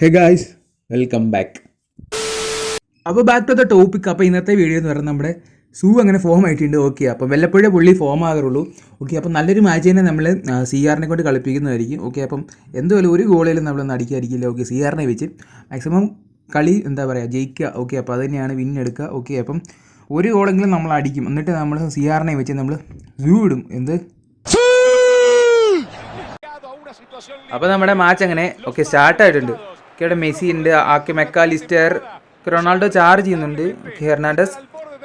ഹേ guys welcome back അപ്പോൾ back to the topic അപ്പോൾ ഇന്നത്തെ വീഡിയോ എന്ന് പറയുന്നത് നമ്മുടെ സൂ അങ്ങനെ ഫോം ആയിട്ടുണ്ട്. ഓക്കെ അപ്പോൾ വല്ലപ്പോഴേ പുള്ളി ഫോം ആകാറുള്ളൂ. ഓക്കെ അപ്പോൾ നല്ലൊരു മാച്ച് തന്നെ നമ്മൾ സി ആറിനെ കൊണ്ട് കളിപ്പിക്കുന്നതായിരിക്കും. ഓക്കെ അപ്പം എന്തുപോലെ ഒരു ഗോളിലും നമ്മളൊന്നും അടിക്കാതിരിക്കില്ല ഓക്കെ സി ആറിനെ വെച്ച് മാക്സിമം കളി എന്താ പറയുക ജയിക്കുക. ഓക്കെ അപ്പോൾ അത് തന്നെയാണ് വിൻ എടുക്കുക. ഓക്കെ അപ്പം ഒരു ഗോളെങ്കിലും നമ്മൾ അടിക്കും. എന്നിട്ട് നമ്മൾ സി ആറിനെ വെച്ച് നമ്മൾ സൂ ഇടും. എന്ത്? അപ്പോൾ നമ്മുടെ മാച്ച് അങ്ങനെ ഓക്കെ സ്റ്റാർട്ട് ആയിട്ടുണ്ട്. ഓക്കെ ഇവിടെ മെസ്സി ഉണ്ട്. ആക്കി മെക്കാലിസ്റ്റർ. റൊണാൾഡോ ചാർജ് ചെയ്യുന്നുണ്ട്. Okay Hernandez.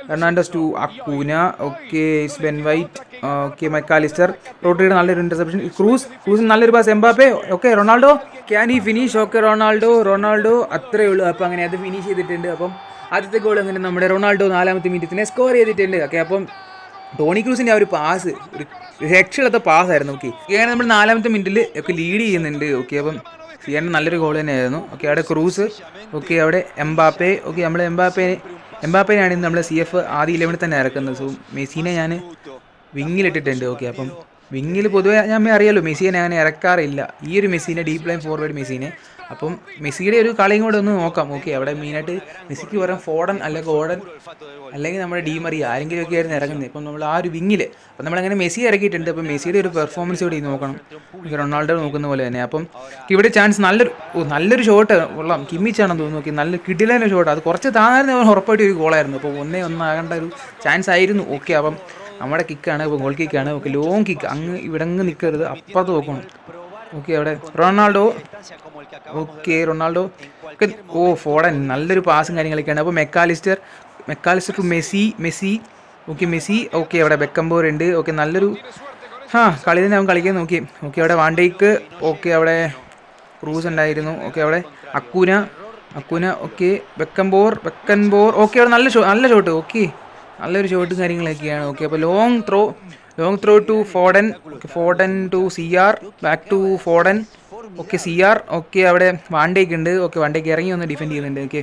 Hernandez to Acuna. Okay Ben White. Okay Mac Allister. റോഡ്രിയുടെ നല്ലൊരു ഇന്റർസെപ്ഷൻ ക്രൂസ് ക്രൂസ് നല്ലൊരു pass Mbappe. Okay Ronaldo. Can he finish okay Ronaldo Ronaldo. അത്രേ ഉള്ളൂ. അപ്പം അങ്ങനെ അത് ഫിനിഷ് ചെയ്തിട്ടുണ്ട്. അപ്പം ആദ്യത്തെ ഗോൾ അങ്ങനെ നമ്മുടെ റൊണാൾഡോ നാലാമത്തെ മിനിറ്റിനെ സ്കോർ ചെയ്തിട്ടുണ്ട്. ഓക്കെ അപ്പം ടോണി ക്രൂസിന്റെ ആ ഒരു പാസ് ഒരു രക്ഷയില്ലാത്ത പാസ് ആയിരുന്നു. ഓക്കെ അങ്ങനെ നമ്മൾ നാലാമത്തെ മിനിറ്റിൽ ഒക്കെ ലീഡ് ചെയ്യുന്നുണ്ട്. ഓക്കെ അപ്പം സിയാന്റെ നല്ലൊരു ഗോൾ തന്നെയായിരുന്നു. ഓക്കെ അവിടെ ക്രൂസ് ഓക്കെ അവിടെ എംബാപ്പെ ഓക്കെ നമ്മൾ എംബാപ്പെ എംബാപ്പേനെയാണ് ഇന്ന് നമ്മൾ സി എഫ് ആദ്യ ഇലവനിൽ തന്നെ ഇറക്കുന്നത്. സോ മെസ്സിനെ ഞാൻ വിങ്ങിലിട്ടിട്ടുണ്ട് ഓക്കെ അപ്പം വിങ്ങിൽ പൊതുവെ ഞാൻ അറിയാലോ മെസ്സിനെ അങ്ങനെ ഇറക്കാറില്ല. ഈ ഒരു മെസ്സിനെ ഡീപ്പ് ലൈൻ ഫോർവേഡ് മെസ്സിനെ. അപ്പം മെസ്സിയുടെ ഒരു കളിയും കൂടെ ഒന്ന് നോക്കാം. ഓക്കെ അവിടെ മെയിനായിട്ട് മെസ്സിക്ക് പറയാൻ ഫോഡൻ അല്ലെങ്കിൽ ഗോഡൻ അല്ലെങ്കിൽ നമ്മുടെ ഡീമറി ആരെങ്കിലും ഒക്കെ ആയിരുന്നു ഇറങ്ങുന്നത്. ഇപ്പം നമ്മൾ ആ ഒരു വിങ്ങിൽ അപ്പം നമ്മളങ്ങനെ മെസ്സി ഇറക്കിയിട്ടുണ്ട്. അപ്പം മെസ്സിയുടെ ഒരു പെർഫോമൻസ് കൂടി നോക്കണം. റൊണാൾഡോ നോക്കുന്ന പോലെ തന്നെ. അപ്പം ഇവിടെ ചാൻസ് നല്ലൊരു നല്ലൊരു ഷോട്ട് കൊള്ളാം. കിമ്മിച്ചാണെന്ന് തോന്നുന്നു. നോക്കി നല്ല കിടിലൊരു ഷോട്ട് അത് കുറച്ച് താഴ്ന്ന ഉറപ്പായിട്ട് ഒരു ഗോളായിരുന്നു അപ്പോൾ ഒന്നേ ഒന്നാകേണ്ട ഒരു ചാൻസ് ആയിരുന്നു. ഓക്കെ അപ്പം നമ്മുടെ കിക്കാണ് ഗോൾ കിക്കാണ് ഓക്കെ ലോങ് കിക്ക് അങ്ങ് ഇവിടെ അങ്ങ് നിൽക്കരുത് അപ്പുറത്ത് നോക്കണം. ഓക്കെ അവിടെ. Ronaldo. Okay Ronaldo. Okay oh Foden നല്ലൊരു പാസും കാര്യങ്ങളൊക്കെയാണ്. അപ്പോൾ Mac Allister Mac Allister to Messi Messi. Okay Messi. Okay അവിടെ ബെക്കംബോർ ഉണ്ട്. ഓക്കെ നല്ലൊരു ആ കളി തന്നെ അവൻ കളിക്കാൻ നോക്കി. ഓക്കെ അവിടെ വാണ്ടേക്ക് ഓക്കെ അവിടെ ക്രൂസ് ഉണ്ടായിരുന്നു. ഓക്കെ അവിടെ Acuna Acuna okay Beckenbauer Beckenbauer okay അവിടെ നല്ല ഷോ നല്ല ഷോട്ട് ഓക്കെ നല്ലൊരു ഷോട്ടും കാര്യങ്ങളൊക്കെയാണ്. ഓക്കെ അപ്പോൾ long throw long throw to Foden Foden to C R back to Foden okay C R okay അവിടെ വാണ്ടേക്ക് ഉണ്ട്. ഓക്കെ വാണ്ടേക്ക് ഇറങ്ങി ഒന്ന് ഡിഫെൻഡ് ചെയ്യുന്നുണ്ട്. Okay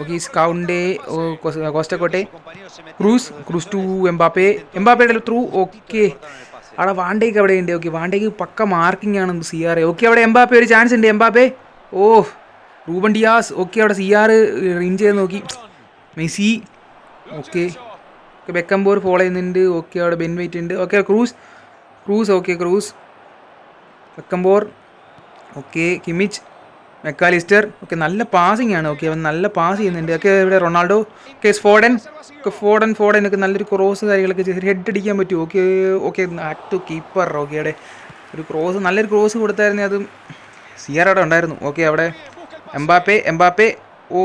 okay Kounde Costacurta. Kroos Kroos to Mbappe എംബാപ്പയുടെ through okay അവിടെ van Dijk അവിടെ ഉണ്ട്. Okay van Dijk പക്ക marking ആണ് സി ആർ ഓക്കെ അവിടെ എംബാപ്പെ ഒരു ചാൻസ് ഉണ്ട്. എംബാപ്പെ ഓ റൂബൻ ഡിയാസ് ഓക്കെ അവിടെ സി ആർ റിൻ ചെയ്ത് നോക്കി. Messi okay. ബെക്കംബോർ ഫോളോ ചെയ്യുന്നുണ്ട്. ഓക്കെ അവിടെ ബെൻ വെയിറ്റ് ഉണ്ട്. Okay Kroos. Kroos okay Kroos. Beckenbauer. Okay Kimmich. Mac Allister. Okay നല്ല പാസിംഗ് ആണ്. ഓക്കെ അവൻ നല്ല പാസ് ചെയ്യുന്നുണ്ട്. ഓക്കെ ഇവിടെ Ronaldo. Okay Foden. Okay Foden Foden. Okay നല്ലൊരു ക്രോസ് കാര്യങ്ങളൊക്കെ ചെയ്ത് ഹെഡ് അടിക്കാൻ പറ്റും. Okay okay act keeper okay അവിടെ ഒരു ക്രോസ് നല്ലൊരു ക്രോസ് കൊടുത്തായിരുന്നു. അത് സിയർ അവിടെ ഉണ്ടായിരുന്നു. ഓക്കെ അവിടെ Mbappe Mbappe. Oh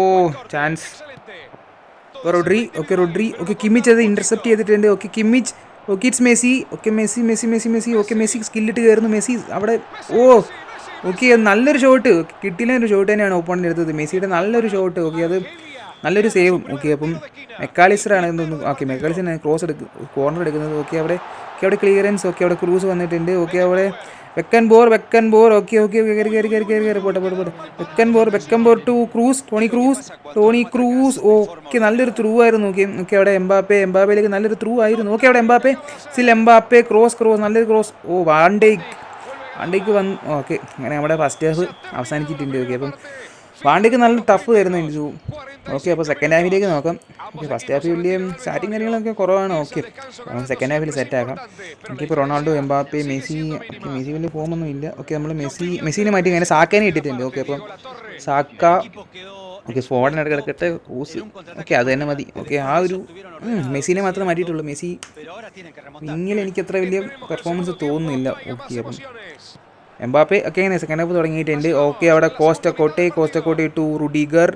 chance Rodri okay Rodri okay Kimmich അത് ഇന്റർസെപ്റ്റ് ചെയ്തിട്ടുണ്ട്. Okay Kimmich okay it's Messi okay Messi Messi Messi Messi okay Messi സ്കില്ലിട്ട് കയറുന്നു മെസ്സി അവിടെ ഓ ഓക്കെ നല്ലൊരു ഷോട്ട് കിട്ടില്ല ഒരു ഷോട്ട് തന്നെയാണ് ഓപ്പോണന്റ് എടുത്തത്. മെസ്സിയുടെ നല്ലൊരു ഷോട്ട് ഓക്കെ അത് നല്ലൊരു സേവും ഓക്കെ അപ്പം മെക്കാലിസ്റ്റർ ആണ് തോന്നുന്നു. ഓക്കെ മെക്കാലിസ്റ്റർ ക്രോസ് എടുക്കും കോർണർ എടുക്കുന്നത്. ഓക്കെ അവിടെ ഓക്കെ അവിടെ ക്ലിയറൻസ് ഓക്കെ അവിടെ ക്രൂസ് വന്നിട്ടുണ്ട്. ഓക്കെ അവിടെ Beckenbauer Beckenbauer okay okay okay കയറി കയറി കയറി കയറി കയറി. പോട്ടെ പോട്ടെ പോട്ടെ. Beckenbauer Beckenbauer to Kroos Toni Kroos Toni Kroos okay നല്ലൊരു ത്രൂ ആയിരുന്നു. ഓക്കെ ഓക്കെ അവിടെ എംബാപ്പെ എംബാപ്പയിലേക്ക് നല്ലൊരു ത്രൂ ആയിരുന്നു. ഓക്കെ അവിടെ എംബാപ്പെ സിൽ എംബാപ്പെ ക്രോസ് ക്രോസ് നല്ലൊരു ക്രോസ് ഓ വാണ്ടേക്ക് വാണ്ടേക്ക് വന്ന് ഓക്കെ അങ്ങനെ നമ്മുടെ ഫസ്റ്റ് ഹാഫ് അവസാനിച്ചിട്ടുണ്ട്. ഓക്കെ അപ്പം വാണ്ടേക്ക് നല്ല ടഫ് തരുന്നു എനിക്ക് ഓക്കെ അപ്പോൾ സെക്കൻഡ് ഹാഫിലേക്ക് നോക്കാം. ഓക്കെ ഫസ്റ്റ് ഹാഫ് വലിയ സ്റ്റാറ്റിംഗ് കാര്യങ്ങളൊക്കെ കുറവാണ് ഓക്കെ സെക്കൻഡ് ഹാഫിൽ സെറ്റ് ആക്കാം. എനിക്കിപ്പോൾ റൊണാൾഡോ എംബാപ്പെ മെസ്സി മെസ്സി വലിയ ഫോമൊന്നും ഇല്ല. ഓക്കെ നമ്മൾ മെസ്സി മെസ്സിനെ മാറ്റി അങ്ങനെ സാക്കേനെ ഇട്ടിട്ടുണ്ട്. ഓക്കെ അപ്പം സാക്ക ഓക്കെ സ്ഫോടനം ഇടയ്ക്ക് കിടക്കട്ടെ ഊസ് ഓക്കെ അത് തന്നെ മതി. ഓക്കെ ആ ഒരു മെസ്സിനെ മാത്രമേ മാറ്റിയിട്ടുള്ളൂ. മെസ്സി ഇങ്ങനെ എനിക്ക് അത്ര വലിയ പെർഫോമൻസ് തോന്നുന്നില്ല. ഓക്കെ അപ്പം എംബാപ്പെ ഒക്കെ ഇങ്ങനെ സെക്കൻഡ് ഹാഫ് തുടങ്ങിയിട്ടുണ്ട്. ഓക്കെ അവിടെ Costacurta Costacurta to Rudiger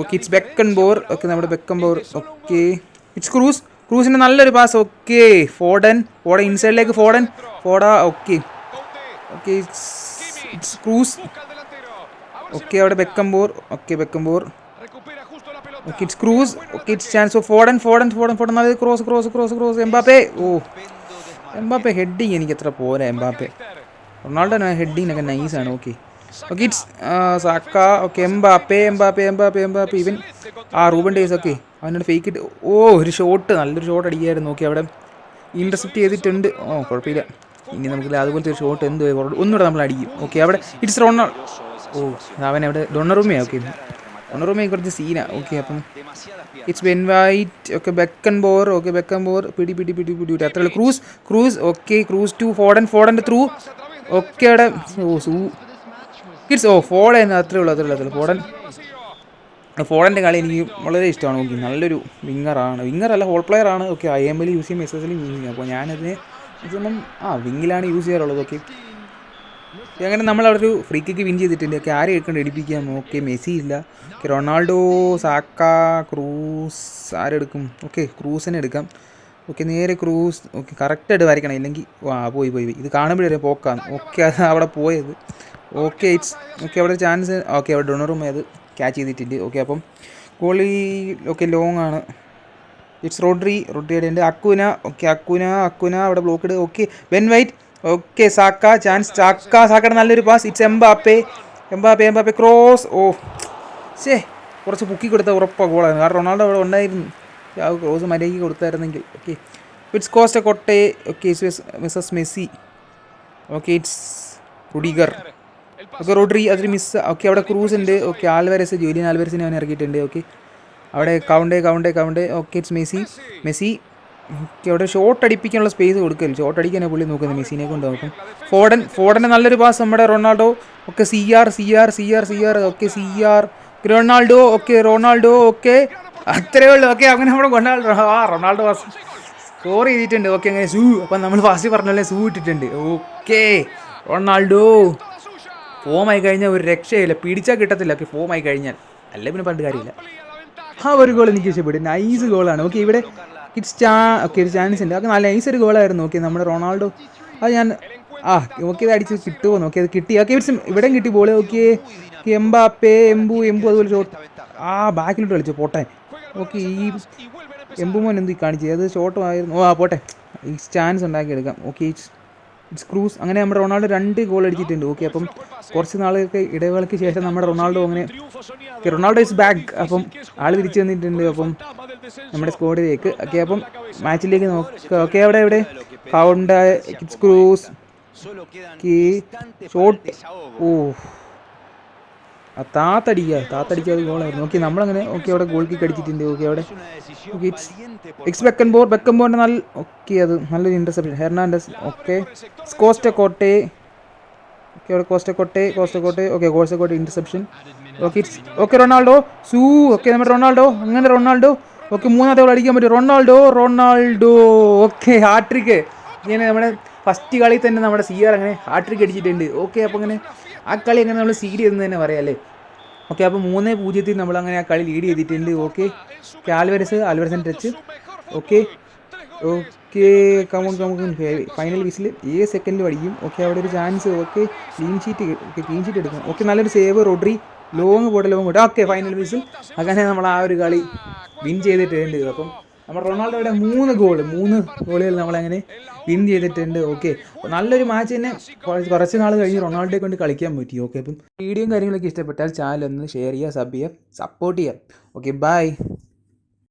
okay it's Beckenbauer okay നമ്മുടെ Beckenbauer okay. It's Kroos ക്രൂസിന്റെ നല്ലൊരു pass okay. Foden Foden ഇൻസൈഡിലേക്ക് Foden. Foden okay. Okay it's Kroos okay അവിടെ Beckenbauer okay Beckenbauer okay it's Kroos okay it's chance of Foden Foden Foden Foden. നല്ല cross cross cross cross Mbappe oh. Mbappe heading എനിക്ക് എത്ര പോരാ Mbappe. Ronaldo ഹെഡിങ്ങിനൊക്കെ നൈസാണ് okay okay it's Saka okay Mbappe Mbappe Mbappe Mbappe ഇവൻ ആ Ruben Dias okay അവനോട് fake ഇട്ട് ഓ ഒരു ഷോട്ട് നല്ലൊരു ഷോട്ട് അടിക്കുകയായിരുന്നു ഓക്കെ അവിടെ ഇന്റർസെപ്റ്റ് ചെയ്തിട്ടുണ്ട്. ഓ കുഴപ്പമില്ല. ഇനി നമുക്ക് അതുപോലത്തെ ഒരു ഷോട്ട് എന്ത് ഒന്നുകൂടെ നമ്മൾ അടിക്കും ഓക്കെ അവിടെ ഇറ്റ്സ് റൊണാൾഡോ ഓ അവൻ അവിടെ ഡൊണ്ണറൂമേ ഓക്കെ ഡൊണ്ണറൂമേ കുറച്ച് സീനാണ് ഓക്കെ അപ്പം it's Ben White okay Beckenbauer okay Beckenbauer പിടി പിടി പിടി പിടി പിടി അത്രയുള്ള Kroos Kroos okay Kroos to Foden ഫോഡന്റെ through okay അവിടെ കിഡ്സ് ഓ ഫോഡൻ അത്രേ ഉള്ളൂ അത്രേ ഉള്ളൂ അത്രേ ഉള്ളൂ. ഫോഡൻ ഫോഡന്റെ കളി എനിക്ക് വളരെ ഇഷ്ടമാണ്. ഓക്കെ നല്ലൊരു വിങ്ങറാണ് വിങ്ങറല്ല ഹോൾ പ്ലെയർ ആണ്. Okay I M L use ചെയ്യും എസ് എസ് എൽ യൂസ് ചെയ്യും അപ്പോൾ ഞാനതിന് മാക്സിമം ആ വിങ്ങിലാണ് യൂസ് ചെയ്യാറുള്ളത്. ഓക്കെ അങ്ങനെ നമ്മൾ അവിടെ ഒരു ഫ്രീ കിക്ക് വിൻ ചെയ്തിട്ടുണ്ട്. ഓക്കെ ആരെ എടുക്കേണ്ട എടുപ്പിക്കാം ഓക്കെ മെസ്സി ഇല്ല. റൊണാൾഡോ സാക്ക ക്രൂസ് ആരെടുക്കും? ഓക്കെ ക്രൂസിനെ എടുക്കാം. ഓക്കെ നേരെ ക്രൂസ് ഓക്കെ കറക്റ്റായിട്ട് വരയ്ക്കണം. ഇല്ലെങ്കിൽ ആ പോയി പോയി പോയി. ഇത് കാണുമ്പോഴേ പോക്കാണ്. ഓക്കെ അത് അവിടെ പോയത്. ഓക്കെ ഇറ്റ്സ് ഓക്കെ അവിടെ ചാൻസ് ഓക്കെ അവിടെ ഡൊണറും അത് ക്യാച്ച് ചെയ്തിട്ടുണ്ട്. ഓക്കെ അപ്പം കോളി ഓക്കെ ലോങ് ആണ്. ഇറ്റ്സ് റോഡ്രി റോഡ്രിയുടെ ഉണ്ട്. അക്കുന ഓക്കെ അക്കുന അക്കുന അവിടെ ബ്ലോക്ക് ഇട്. Okay Ben White okay Saka chance Saka സാക്കയുടെ നല്ലൊരു pass it's Mbappe Mbappe Mbappe cross oh ശേ കുറച്ച് പൊക്കി കൊടുത്ത ഉറപ്പാണ് ഗോളായിരുന്നു കാരണം റൊണാൾഡോ അവിടെ ഉണ്ടായിരുന്നു. ആ ക്രോസ് മര്യാദയ്ക്ക് കൊടുത്തായിരുന്നെങ്കിൽ. Okay it's Costacurta okay misses Messi okay it's Rudiger okay Rodri അതിൽ മിസ് ഓക്കെ അവിടെ ക്രൂസ് ഉണ്ട്. ഓക്കെ ആൽവരസ് ജൂലിയൻ ആൽവരസിനെ അവൻ ഇറക്കിയിട്ടുണ്ട്. ഓക്കെ അവിടെ Kounde Kounde Kounde okay it's Messi Messi okay അവിടെ ഷോട്ട് അടിപ്പിക്കാനുള്ള സ്പേസ് കൊടുക്കൽ ഷോട്ട് അടിക്കാനാണ് പുള്ളി നോക്കുന്നത് മെസ്സിനെ കൊണ്ട് നോക്കും. ഫോഡൻ ഫോഡന്റെ നല്ലൊരു പാസ് നമ്മുടെ Ronaldo. Okay C R C R C R C R okay C R Ronaldo okay Ronaldo okay അത്രേ ഉള്ളൂ. ഓക്കെ അങ്ങനെ നമ്മുടെ റൊണാൾഡോ ആ റൊണാൾഡോ വാസ് സ്കോർ ചെയ്തിട്ടുണ്ട്. ഓക്കെ അങ്ങനെ സൂ അപ്പം നമ്മൾ ഫാസ്റ്റ് പറഞ്ഞല്ലേ സൂ ഇട്ടിട്ടുണ്ട്. Okay Ronaldo. ഫോമായി കഴിഞ്ഞാൽ ഒരു രക്ഷയില്ല. പിടിച്ചാൽ കിട്ടത്തില്ല. ഓക്കെ ഫോമായി കഴിഞ്ഞാൽ. അല്ല പിന്നെ പണ്ട് കാര്യമില്ല. ആ ഒരു ഗോൾ എനിക്ക് ഇഷ്ടപ്പെട്ടു. നൈസ് ഗോളാണ് ഓക്കെ ഇവിടെ ഇറ്റ്സ് ചാ ഓക്കെ ഒരു ചാൻസ് ഉണ്ട്. ഓക്കെ നല്ല നൈസ് ഒരു ഗോളായിരുന്നു ഓക്കെ നമ്മുടെ റൊണാൾഡോ. അത് ഞാൻ ആ ഓക്കെ ഇത് അടിച്ച് കിട്ടുമോ നോക്കി. അത് കിട്ടി. ഓക്കെ ഇറ്റ്സ് ഇവിടെയും കിട്ടി ബോൾ ഓക്കെ എംബാപ്പേ എംബു എംബു അതുപോലെ ആ ബാക്കിലോട്ട് കളിച്ചു. പോട്ടെ. ഓക്കെ ഈ എംബുമോൻ എന്ത് കാണിച്ചു? അത് ഷോട്ടും ആയിരുന്നു? ഓ ആ പോട്ടെ. ഈ ചാൻസ് ഉണ്ടാക്കിയെടുക്കാം. ഓക്കെ ഇറ്റ്സ് ക്രൂസ് അങ്ങനെ നമ്മുടെ റൊണാൾഡോ രണ്ട് ഗോൾ അടിച്ചിട്ടുണ്ട്. ഓക്കെ അപ്പം കുറച്ച് നാളുകൾക്ക് ഇടവേളയ്ക്ക് ശേഷം നമ്മുടെ റൊണാൾഡോ അങ്ങനെ റൊണാൾഡോ ഇസ് ബാക്ക് അപ്പം ആൾ തിരിച്ചു വന്നിട്ടുണ്ട്. അപ്പം നമ്മുടെ സ്ക്വാഡിലേക്ക് ഓക്കെ അപ്പം മാച്ചിലേക്ക് നോക്കുക ഓക്കെ അവിടെ എവിടെ കൗണ്ട് ഇറ്റ്സ് ക്രൂസ് ഷോട്ട് ഓ താത്തടിക്കുക. താത്തടിക്കാത് ഗോളായിരുന്നു ഓക്കെ നമ്മളങ്ങനെ ഓക്കെ അവിടെ ഗോൾ കിക്ക് അടിച്ചിട്ടുണ്ട്. ഓക്കെ അവിടെ. ഓക്കെ ഇറ്റ്സ് എക്സ് ബെക്കൻബോർ ബെക്കൻബോറിന്റെ നല്ല ഓക്കെ അത് നല്ലൊരു interception Hernandez okay Costacurta. Okay അവിടെ Costacurta Costacurta. Okay Costacurta interception okay it's okay Ronaldo. So okay നമ്മുടെ റൊണാൾഡോ. അങ്ങനെ റൊണാൾഡോ. ഓക്കെ മൂന്നാമത്തെ ഗോൾ അടിക്കാൻ പറ്റും റൊണാൾഡോ റൊണാൾഡോ. ഓക്കെ ഹാട്രിക്ക് ഇങ്ങനെ നമ്മുടെ ഫസ്റ്റ് കളി തന്നെ നമ്മുടെ സി ആർ അങ്ങനെ ഹാട്രിക്ക് അടിച്ചിട്ടുണ്ട്. ഓക്കെ അപ്പോൾ അങ്ങനെ ആ കളി അങ്ങനെ നമ്മൾ സീഡ് ചെയ്തെന്ന് തന്നെ പറയാം അല്ലേ? ഓക്കെ അപ്പോൾ മൂന്ന് പൂജ്യത്തിൽ നമ്മൾ അങ്ങനെ ആ കളി ലീഡ് ചെയ്തിട്ടുണ്ട്. Okay Alvarez ആൽവരസിന്റെ touch okay okay come on come on final whistle ഏഴ് സെക്കൻഡിൽ അടിക്കും ഓക്കെ അവിടെ ഒരു chance okay clean sheet okay clean sheet എടുക്കണം. ഓക്കെ നല്ലൊരു സേവ് റോഡ്രി ലോങ് പോട്ടെ ലോങ് പോട്ടെ ഓക്കെ ഫൈനൽ വിസിൽ അങ്ങനെ നമ്മൾ ആ ഒരു കളി വിൻ ചെയ്തിട്ടുണ്ട്. അപ്പം നമ്മുടെ റൊണാൾഡോയുടെ മൂന്ന് ഗോൾ മൂന്ന് ഗോളുകൾ നമ്മളങ്ങനെ വിൻ ചെയ്തിട്ടുണ്ട്. ഓക്കെ നല്ലൊരു മാച്ച് തന്നെ. കുറച്ച് നാൾ കഴിഞ്ഞ് റൊണാൾഡോയെ കൊണ്ട് കളിക്കാൻ പറ്റി. ഓക്കെ അപ്പം വീഡിയോയും കാര്യങ്ങളൊക്കെ ഇഷ്ടപ്പെട്ടാൽ ചാനൽ ഒന്ന് ഷെയർ ചെയ്യുക സബ് ചെയ്യുക സപ്പോർട്ട് ചെയ്യുക. Okay bye